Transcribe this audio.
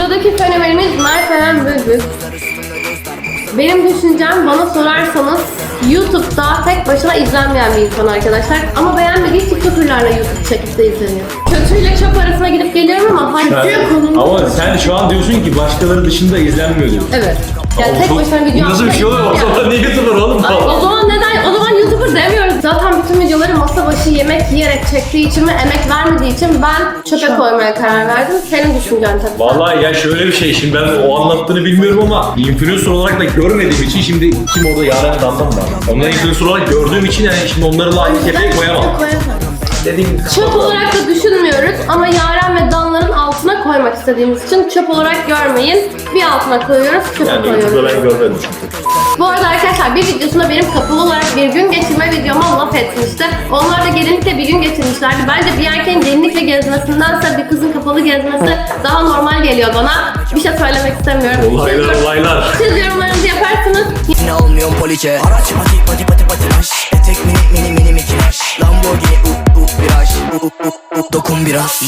Sıradaki fenomenimiz Mert Eren Bülbül. Benim düşüncem bana sorarsanız YouTube'da tek başına izlenmeyen bir insan arkadaşlar. Ama beğenmediği TikToker'larla YouTube çekip de izleniyor. Kötüyle çöp arasına gidip geliyorum ama hayır konumda. Ama sen şu an diyorsun ki başkaları dışında izlenmiyor diyorsun. Evet. Yani tek başına video Nasıl bir şey oluyor? O zaman niye YouTuber oğlum? Videoları masa başı yemek yiyerek çektiği için ve emek vermediği için ben çöpe koymaya karar verdim. Senin düşüncen tabii. Vallahi ya şöyle bir şey şimdi ben o anlattığını bilmiyorum ama influencer olarak da görmediğim için şimdi kim orada Yaren Dandan var. Onları influencer olarak gördüğüm için yani şimdi onları da aynı kefeye koyamam. Dediğim gibi. Çöp olarak da düşünmüyoruz ama Yaren ve Danların koymak istediğimiz için çöp olarak görmeyin. Bir altına koyuyoruz, çöpe Yani koyuyoruz. YouTube'da ben görmedim çünkü. Bu arada arkadaşlar bir videosunda benim kapalı olarak bir gün geçirme videoma laf etmişti. Onlar da gelinlikle bir gün geçirmişlerdi. Bence bir erkeğin gelinlikle gezmesindense bir kızın kapalı gezmesi daha normal geliyor bana. Bir şey söylemek istemiyorum. Olaylar olaylar. Siz yorumlarınızı yaparsınız. Yine olmuyorum poliçe Araç pati pati pati patinaj Etek mini mini mini mikinaj Lamborghini u u viraj u u u dokun biraz